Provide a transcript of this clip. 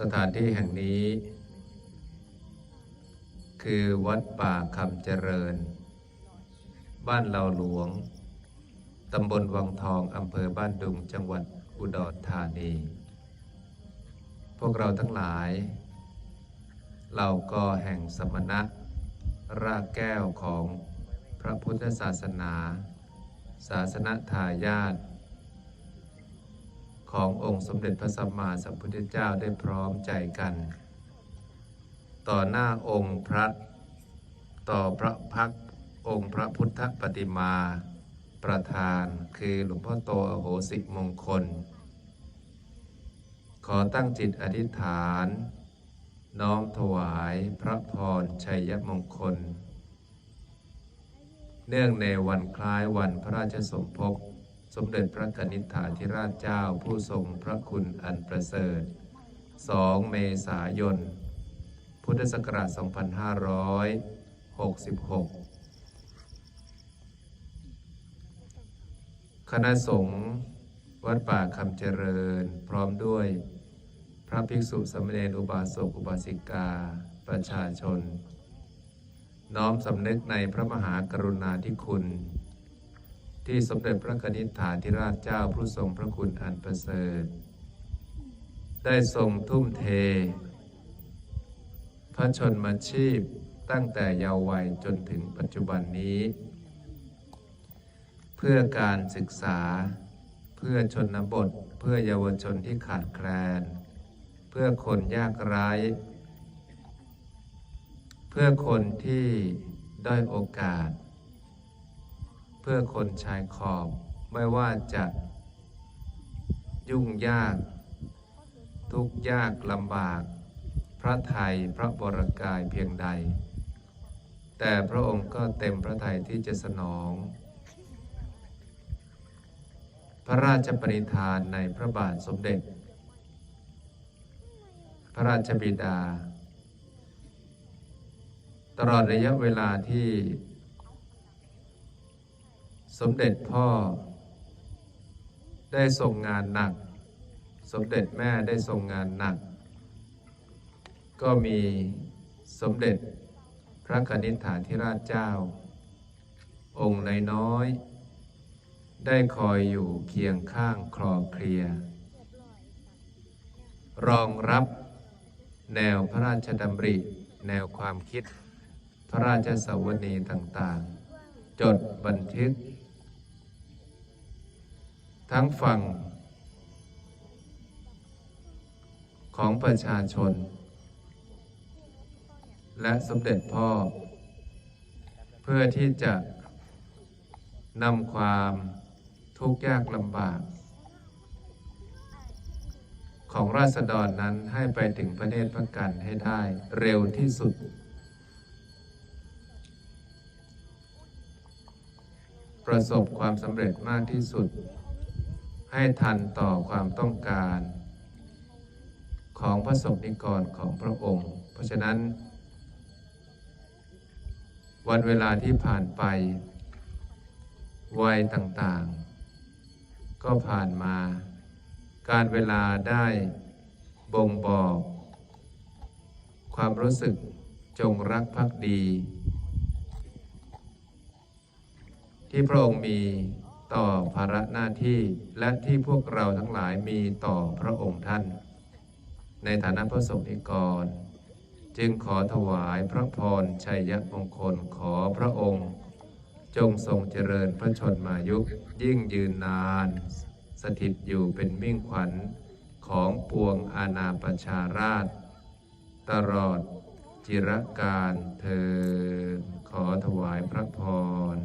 สถานที่แห่งนี้ คือวัดป่าคำเจริญ บ้านเราหลวง ตำบลวังทอง อำเภอบ้านดุง จังหวัดอุดรธานี พวกเราทั้งหลาย เราก็แห่งสมณะ รากแก้วของพระพุทธศาสนา ศาสนทายาท ขององค์สมเด็จพระสัมมาสัมพุทธเจ้าได้พร้อมใจกัน ต่อหน้าองค์พระต่อพระพักองค์พระพุทธปฏิมา ประธานคือหลวงพ่อโตอโหสิมงคล ขอตั้งจิตอธิษฐาน น้อมถวายพระพรชัยมงคล เนื่องในวันคล้ายวันพระราชสมภพ สมเด็จพระนิษฐาธิราชเจ้าผู้ทรงพระคุณอันประเสริฐ 2 เมษายน พุทธศักราช 2566 คณะสงฆ์วัดป่าคำเจริญพร้อมด้วย พระภิกษุสมเณรอุบาสกอุบาสิกา ประชาชน น้อมสำนึกในพระมหากรุณาธิคุณ ที่สมเด็จพระกนิษฐาธิราชเจ้าผู้ทรงพระคุณอันประเสริฐ ได้ทรงทุ่มเท พระชนมาชีพตั้งแต่เยาว์วัยจนถึงปัจจุบันนี้ เพื่อการศึกษา เพื่อชนบท เพื่อเยาวชนที่ขาดแคลน เพื่อคนยากไร้เพื่อคนที่ด้อยโอกาส เพื่อคนชายขอบ ไม่ว่าจะยุ่งยาก ทุกยากลำบาก พระไทยพระบรกายเพียงใด แต่พระองค์ก็เต็มพระทัยที่จะสนอง พระราชปณิธานในพระบาทสมเด็จ พระราชบิดา ตลอดระยะเวลาที่ สมเด็จพ่อ ได้ทรงงานหนัก สมเด็จแม่ได้ทรงงานหนัก ก็มีสมเด็จพระกนิษฐาธิราชเจ้า องค์นน้อย ได้คอยอยู่เคียงข้างคลอเคลีย รองรับแนวพระราชดำริ แนวความคิด พระราชสวนีต่างๆ จดบันทึก ทั้งฝั่ง ของประชาชน และสมเด็จพ่อ เพื่อที่จะนำความทุกข์ยากลำบาก ของราษฎรนั้นให้ไปถึงพระเนตรพระกันให้ได้เร็วที่สุด ประสบความสำเร็จมากที่สุด ให้ทันต่อความต้องการ ของพระสงฆ์นิกรของพระองค์ เพราะฉะนั้น วันเวลาที่ผ่านไป วัยต่างๆ ก็ผ่านมา การเวลาได้บ่งบอก ความรู้สึกจงรักภักดี ที่พระองค์มี ต่อภาระหน้าที่และที่พวกเราทั้งหลายมีต่อพระองค์ท่าน ในฐานะพระสงฆ์นิกร จึงขอถวายพระพรชัยยมงคลขอพระองค์ จงทรงเจริญพระชนมายุยิ่งยืนนาน สถิตอยู่เป็นมิ่งขวัญของปวงอาณาประชาราช ตลอดจิรการเธอขอถวายพระพร